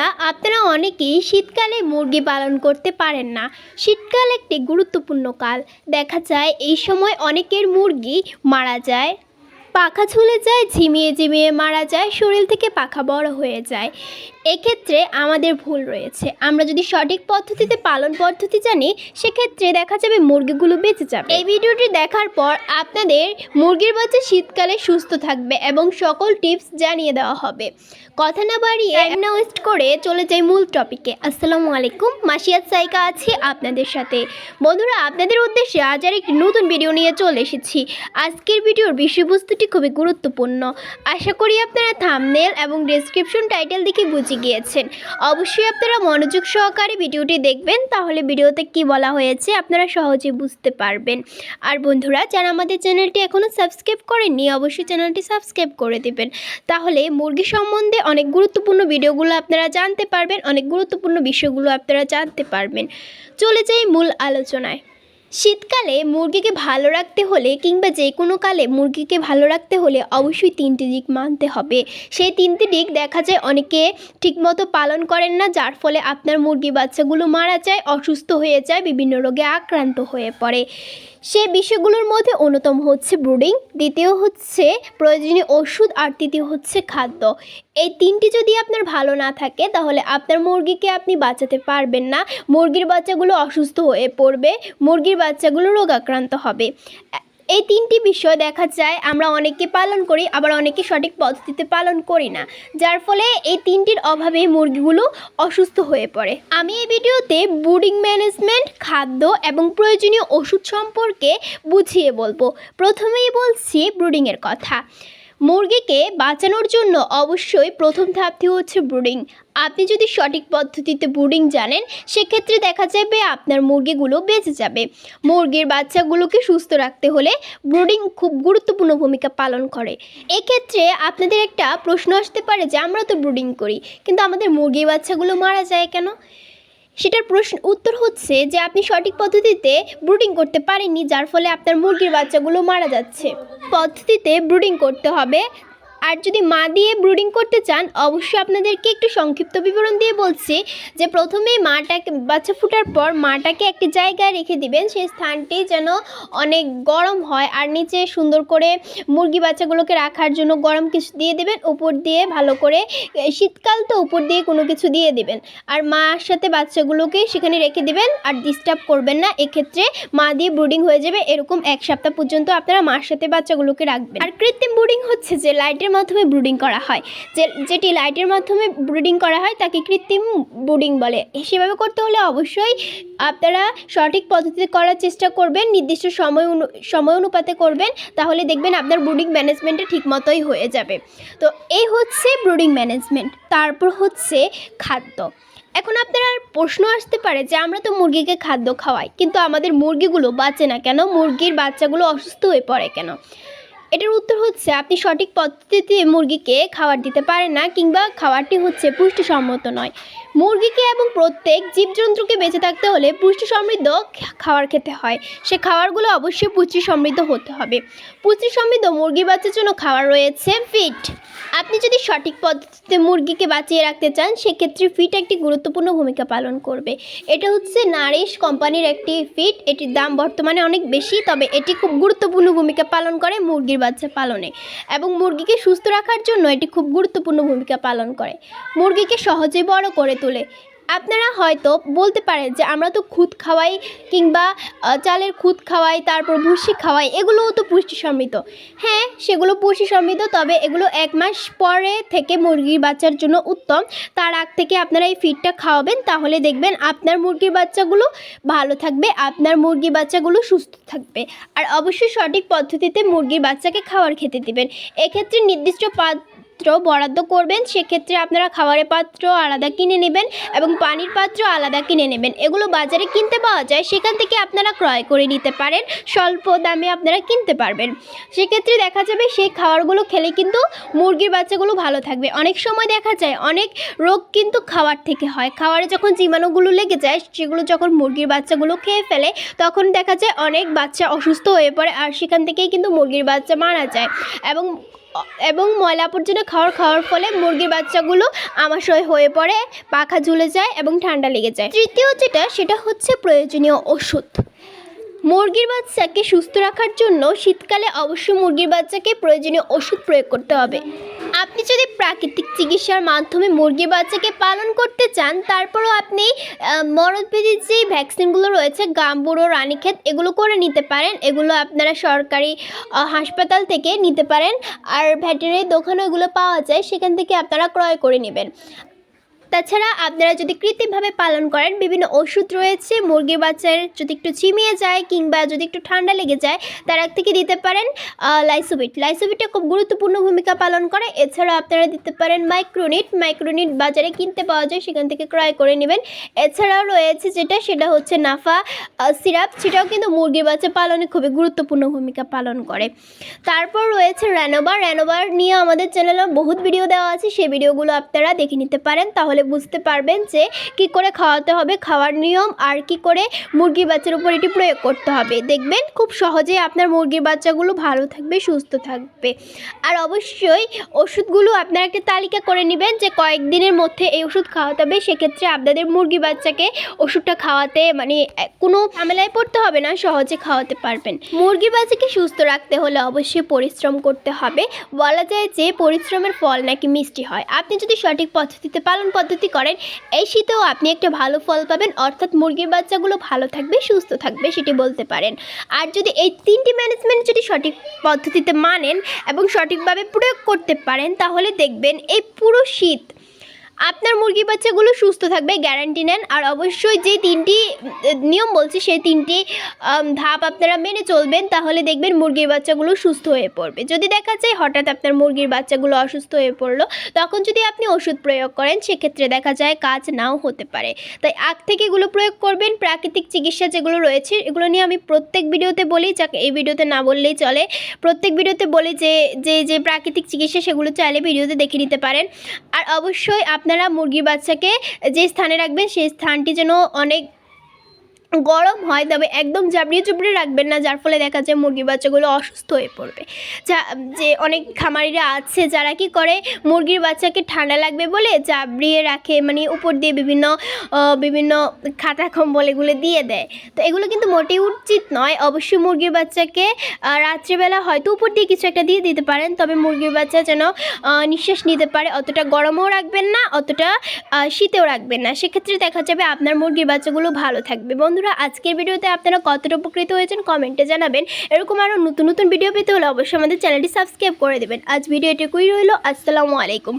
বন্ধুরা, আপনারা অনেকেই শীতকালে মুরগি পালন করতে পারেন না। শীতকাল একটি গুরুত্বপূর্ণ কাল। দেখা যায়, এই সময় অনেকের মুরগি মারা যায়। পাখা ঝুলে যায় ঝিমিয়ে ঝিমিয়ে মারা যায় শরীর থেকে পাখা বড় হয়ে যায়। এক্ষেত্রে আমাদের ভুল রয়েছে। আমরা যদি সঠিক পদ্ধতিতে পালন পদ্ধতি জানি সেক্ষেত্রে দেখা যাবে মুরগিগুলো বেঁচে যাবে। এই ভিডিওটি দেখার পর আপনাদের মুরগির বাচ্চা শীতকালে সুস্থ থাকবে এবং সকল টিপস জানিয়ে দেওয়া হবে। কথা না বাড়িয়ে না ওয়েস্ট করে চলে যাই মূল টপিকে আসসালামু আলাইকুম মাসিয়াত সাইকা আছি আপনাদের সাথে। বন্ধুরা আপনাদের উদ্দেশ্যে আজ আর একটি নতুন ভিডিও নিয়ে চলে এসেছি। আজকের ভিডিওর বিষয়বস্তুটি খুবই গুরুত্বপূর্ণ। আশা করি আপনারা থামনেল এবং ডেসক্রিপশন টাইটেল দেখে বুঝে গিয়েছেন। অবশ্যই আপনারা মনোযোগ সহকারে ভিডিওটি দেখবেন, তাহলে ভিডিওতে কি বলা হয়েছে আপনারা সহজে বুঝতে পারবেন। আর বন্ধুরা, যারা আমাদের চ্যানেলটি এখনও সাবস্ক্রাইব করেননি, অবশ্যই চ্যানেলটি সাবস্ক্রাইব করে দেবেন। তাহলে মুরগি সম্বন্ধে অনেক গুরুত্বপূর্ণ ভিডিওগুলো আপনারা জানতে পারবেন, অনেক গুরুত্বপূর্ণ বিষয়গুলো আপনারা জানতে পারবেন। চলে যাই মূল আলোচনায়। শীতকালে মুরগিকে ভালো রাখতে হলে কিংবা যে কোনো কালে মুরগিকে ভালো রাখতে হলে অবশ্যই তিনটি দিক মানতে হবে। সেই তিনটি দিক দেখা যায় অনেকে ঠিকমতো পালন করেন না, যার ফলে আপনার মুরগি বাচ্চাগুলো মারা যায়, অসুস্থ হয়ে যায়, বিভিন্ন রোগে আক্রান্ত হয়ে পড়ে। সে বিষয়গুলোর মধ্যে অন্যতম হচ্ছে ব্রুডিং, দ্বিতীয় হচ্ছে প্রয়োজনীয় ওষুধ, আর তৃতীয় হচ্ছে খাদ্য। এই তিনটি যদি আপনার ভালো না থাকে, তাহলে আপনার মুরগিকে আপনি বাঁচাতে পারবেন না। মুরগির বাচ্চাগুলো অসুস্থ হয়ে পড়বে, মুরগির বাচ্চাগুলো রোগাক্রান্ত হবে। এই তিনটি বিষয় দেখা যায়, আমরা অনেকে পালন করি, আবার অনেকে সঠিক পদ্ধতিতে পালন করি না। যার ফলে এই তিনটির অভাবে মুরগিগুলো অসুস্থ হয়ে পড়ে। আমি এই ভিডিওতে ব্রুডিং ম্যানেজমেন্ট, খাদ্য এবং প্রয়োজনীয় ওষুধ সম্পর্কে বুঝিয়ে বলব। প্রথমেই বলছি ব্রুডিংয়ের কথা। মুরগিকে বাঁচানোর জন্য অবশ্যই প্রথম ধাপটি হচ্ছে ব্রুডিং। আপনি যদি সঠিক পদ্ধতিতে ব্রুডিং জানেন, সেক্ষেত্রে দেখা যাবে আপনার মুরগিগুলো বেঁচে যাবে। মুরগির বাচ্চাগুলোকে সুস্থ রাখতে হলে ব্রুডিং খুব গুরুত্বপূর্ণ ভূমিকা পালন করে। এক্ষেত্রে আপনাদের একটা প্রশ্ন আসতে পারে যে, আমরা তো ব্রুডিং করি, কিন্তু আমাদের মুরগির বাচ্চাগুলো মারা যায় কেন? সেটার প্রশ্ন উত্তর হচ্ছে যে আপনি সঠিক পদ্ধতিতে ব্রুডিং করতে পারেননি, যার ফলে আপনার মুরগির বাচ্চাগুলো মারা যাচ্ছে। পদ্ধতিতে ব্রুডিং করতে হবে আর যদি মা দিয়ে ব্রুডিং করতে চান, অবশ্যই আপনাদেরকে একটু সংক্ষিপ্ত বিবরণ দিয়ে বলছি যে প্রথমেই মাটাকে, বাচ্চা ফুটার পর মাটাকে একটি জায়গায় রেখে দিবেন। সেই স্থানটি যেন অনেক গরম হয় আর নিচে সুন্দর করে মুরগি বাচ্চাগুলোকে রাখার জন্য গরম কিছু দিয়ে দেবেন। উপর দিয়ে ভালো করে শীতকাল তো উপর দিয়ে কোনো কিছু দিয়ে দেবেন। আর মার সাথে বাচ্চাগুলোকে সেখানে রেখে দিবেন আর ডিস্টার্ব করবেন না। এক্ষেত্রে মা দিয়ে ব্রুডিং হয়ে যাবে। এরকম এক সপ্তাহ পর্যন্ত আপনারা মার সাথে বাচ্চাগুলোকে রাখবেন। আর কৃত্রিম ব্রুডিং হচ্ছে যে লাইটের মাধ্যমে ব্রুডিং করা হয়। যে, যেটি লাইটের মাধ্যমে ব্রুডিং করা হয়, তাকে কৃত্রিম ব্রুডিং বলে। সেভাবে করতে হলে অবশ্যই আপনারা সঠিক পদ্ধতিতে করার চেষ্টা করবেন, নির্দিষ্ট সময় সময় অনুপাতে করবেন, তাহলে দেখবেন আপনার ব্রুডিং ম্যানেজমেন্টটা ঠিক মতোই হয়ে যাবে। তো এই হচ্ছে ব্রুডিং ম্যানেজমেন্ট। তারপর হচ্ছে খাদ্য। এখন আপনার প্রশ্ন আসতে পারে যে, আমরা তো মুরগিকে খাদ্য খাওয়াই, কিন্তু আমাদের মুরগিগুলো বাঁচে না কেন? মুরগির বাচ্চাগুলো অসুস্থ হয়ে পড়ে কেন? এটার উত্তর হচ্ছে, আপনি সঠিক পদ্ধতিতে মুরগিকে খাবার দিতে পারেন না কিংবা খাবারটি হচ্ছে পুষ্টিসম্মত নয়। মুরগিকে এবং প্রত্যেক জীবজন্তুকে বেঁচে থাকতে হলে পুষ্টি সমৃদ্ধ খাবার খেতে হয়। সে খাবারগুলো অবশ্যই পুষ্টি সমৃদ্ধ হতে হবে। পুষ্টি সমৃদ্ধ মুরগি বাচ্চার জন্য খাবার রয়েছে ফিট। আপনি যদি সঠিক পদ্ধতিতে মুরগিকে বাঁচিয়ে রাখতে চান, সেক্ষেত্রে ফিট একটি গুরুত্বপূর্ণ ভূমিকা পালন করবে। এটা হচ্ছে নারিশ কোম্পানির একটি ফিট। এটির দাম বর্তমানে অনেক বেশি, তবে এটি খুব গুরুত্বপূর্ণ ভূমিকা পালন করে মুরগির বাচ্চা পালনে এবং মুরগিকে সুস্থ রাখার জন্য এটি খুব গুরুত্বপূর্ণ ভূমিকা পালন করে। মুরগিকে সহজে বড় করে তোলে। আপনারা হয়তো বলতে পারেন যে আমরা তো খুদ খাওয়াই কিংবা চালের খুদ খাওয়াই, তারপর ভুসি খাওয়াই, এগুলোও তো পুষ্টি সমৃদ্ধ। হ্যাঁ সেগুলো পুষ্টি সমৃদ্ধ, তবে এগুলো এক মাস পরে থেকে মুরগির বাচ্চার জন্য উত্তম। তার আগ থেকে আপনারা এই ফিডটা খাওয়াবেন, তাহলে দেখবেন আপনার মুরগির বাচ্চাগুলো ভালো থাকবে, আপনার মুরগির বাচ্চাগুলো সুস্থ থাকবে। আর অবশ্যই সঠিক পদ্ধতিতে মুরগির বাচ্চাকে খাওয়ার খেতে দিবেন। এক্ষেত্রে নির্দিষ্ট পাত্র বরাদ্দ করবেন, সেক্ষেত্রে আপনারা খাবারের পাত্র আলাদা কিনে নেবেন এবং পানির পাত্র আলাদা কিনে নেবেন। এগুলো বাজারে কিনতে পাওয়া যায়, সেখান থেকে আপনারা ক্রয় করে নিতে পারেন, স্বল্প দামে আপনারা কিনতে পারবেন। সেক্ষেত্রে দেখা যাবে সেই খাবারগুলো খেলে কিন্তু মুরগির বাচ্চাগুলো ভালো থাকবে। অনেক সময় দেখা যায়, অনেক রোগ কিন্তু খাবার থেকে হয়। খাবারে যখন জীবাণুগুলো লেগে যায়, সেগুলো যখন মুরগির বাচ্চাগুলো খেয়ে ফেলে, তখন দেখা যায় অনেক বাচ্চা অসুস্থ হয়ে পড়ে, আর সেখান থেকেই কিন্তু মুরগির বাচ্চা মারা যায়। এবং এবং ময়লা আবর্জনা খাওয়ার খাওয়ার ফলে মুরগির বাচ্চাগুলো আমাশয় হয়ে পড়ে, পাখা ঝুলে যায় এবং ঠান্ডা লেগে যায়। তৃতীয় যেটা, সেটা হচ্ছে প্রয়োজনীয় ওষুধ। মুরগির বাচ্চাকে সুস্থ রাখার জন্য শীতকালে অবশ্যই মুরগির বাচ্চাকে প্রয়োজনীয় ওষুধ প্রয়োগ করতে হবে। আপনি যদি প্রাকৃতিক চিকিৎসার মাধ্যমে মুরগি বাচ্চাকে পালন করতে চান, তারপরও আপনি মরদভেদির যে ভ্যাকসিনগুলো রয়েছে গাম্বুড়ো রানীক্ষেত এগুলো করে নিতে পারেন। এগুলো আপনারা সরকারি হাসপাতাল থেকে নিতে পারেন। আর ভ্যাটেরি দোকানও এগুলো পাওয়া যায়, সেখান থেকে আপনারা ক্রয় করে নেবেন। তাছাড়া আপনারা যদি কৃত্রিমভাবে পালন করেন, বিভিন্ন ওষুধ রয়েছে, মুরগির বাচ্চার যদি একটু ছিমিয়ে যায় কিংবা যদি একটু ঠান্ডা লেগে যায়, তার এক থেকে দিতে পারেন লাইসোবিট লাইসোবিটে খুব গুরুত্বপূর্ণ ভূমিকা পালন করে। এছাড়া আপনারা দিতে পারেন মাইক্রোনিট মাইক্রোনিট বাজারে কিনতে পাওয়া যায়, সেখান থেকে ক্রয় করে নেবেন। এছাড়াও রয়েছে যেটা, সেটা হচ্ছে নাফা সিরাপ। সেটাও কিন্তু মুরগির বাচ্চা পালনে খুবই গুরুত্বপূর্ণ ভূমিকা পালন করে। তারপর রয়েছে র্যানোবার র্যানোবার নিয়ে আমাদের চ্যানেলে বহুত ভিডিও দেওয়া আছে। সেই ভিডিওগুলো আপনারা দেখে নিতে পারেন। তাহলে বুঝতে পারবেন যে কি করে খাওয়াতে হবে, খাওয়ার নিয়ম আর কি করে মুরগির বাচ্চার উপর এটি প্রয়োগ করতে হবে। দেখবেন খুব সহজেই আপনার মুরগির বাচ্চাগুলো ভালো থাকবে, সুস্থ থাকবে। আর অবশ্যই ওষুধগুলো আপনার একটা তালিকা করে নেবেন যে কয়েকদিনের মধ্যে এই ওষুধ খাওয়াতে হবে। সেক্ষেত্রে আপনাদের মুরগি বাচ্চাকে ওষুধটা খাওয়াতে মানে কোনো ঝামেলায় পড়তে হবে না, সহজে খাওয়াতে পারবেন। মুরগি বাচ্চাকে সুস্থ রাখতে হলে অবশ্যই পরিশ্রম করতে হবে। বলা যায় যে পরিশ্রমের ফল নাকি মিষ্টি হয়। আপনি যদি সঠিক পদ্ধতিতে পালন পদ্ধতি করেন, এই শীতেও আপনি একটা ভালো ফল পাবেন। অর্থাৎ মুরগির বাচ্চাগুলো ভালো থাকবে, সুস্থ থাকবে সেটি বলতে পারেন। আর যদি এই তিনটি ম্যানেজমেন্ট যদি সঠিক পদ্ধতিতে মানেন এবং সঠিকভাবে প্রয়োগ করতে পারেন, তাহলে দেখবেন এই পুরো শীত আপনার মুরগি বাচ্চাগুলো সুস্থ থাকবে গ্যারান্টি নেন। আর অবশ্যই যে তিনটি, নিয়ম বলছি, সেই তিনটি ধাপ আপনারা মেনে চলবেন, তাহলে দেখবেন মুরগির বাচ্চাগুলো সুস্থ হয়ে পড়বে। যদি দেখা যায় হঠাৎ আপনার মুরগির বাচ্চাগুলো অসুস্থ হয়ে পড়ল, তখন যদি আপনি ওষুধ প্রয়োগ করেন, সেক্ষেত্রে দেখা যায় কাজ নাও হতে পারে। তাই আগ থেকে এগুলো প্রয়োগ করবেন, প্রাকৃতিক চিকিৎসা যেগুলো রয়েছে, এগুলো নিয়ে আমি প্রত্যেক ভিডিওতে বলি, যাকে, এই ভিডিওতে না বললেই চলে। প্রত্যেক ভিডিওতে বলি যে যে যে প্রাকৃতিক চিকিৎসা সেগুলো চাইলে ভিডিওতে দেখে নিতে পারেন। আর অবশ্যই আপনারা মুরগির বাচ্চাকে যে স্থানে রাখবেন সেই স্থানটি যেন অনেক গরম হয়, তবে একদম জাবড়িয়ে চুবড়িয়ে রাখবেন না, যার ফলে দেখা যায় মুরগির বাচ্চাগুলো অসুস্থ হয়ে পড়বে। যা, যে অনেক খামারিরা আছে, যারা কি করে, মুরগির বাচ্চাকে ঠান্ডা লাগবে বলে জাবড়িয়ে রাখে মানে উপর দিয়ে বিভিন্ন বিভিন্ন খাতা কম্বল এগুলো দিয়ে দেয়। তো এগুলো কিন্তু মোটেই উচিত নয়। অবশ্যই মুরগির বাচ্চাকে রাত্রেবেলা হয়তো উপর দিয়ে কিছু একটা দিয়ে দিতে পারেন, তবে মুরগির বাচ্চা যেন নিঃশ্বাস নিতে পারে। অতটা গরমও রাখবেন না, অতটা শীতেও রাখবেন না। সেক্ষেত্রে দেখা যাবে আপনার মুরগির বাচ্চাগুলো ভালো থাকবে। বন্ধুরা, আজকের ভিডিওতে আপনারা কতটা উপকৃত হয়েছেন কমেন্টে জানাবেন। এরকম আরও নতুন নতুন ভিডিও পেতে হলে অবশ্যই আমাদের চ্যানেলটি সাবস্ক্রাইব করে দেবেন। আজ ভিডিও এটুকুই রইল, আসসালামু আলাইকুম।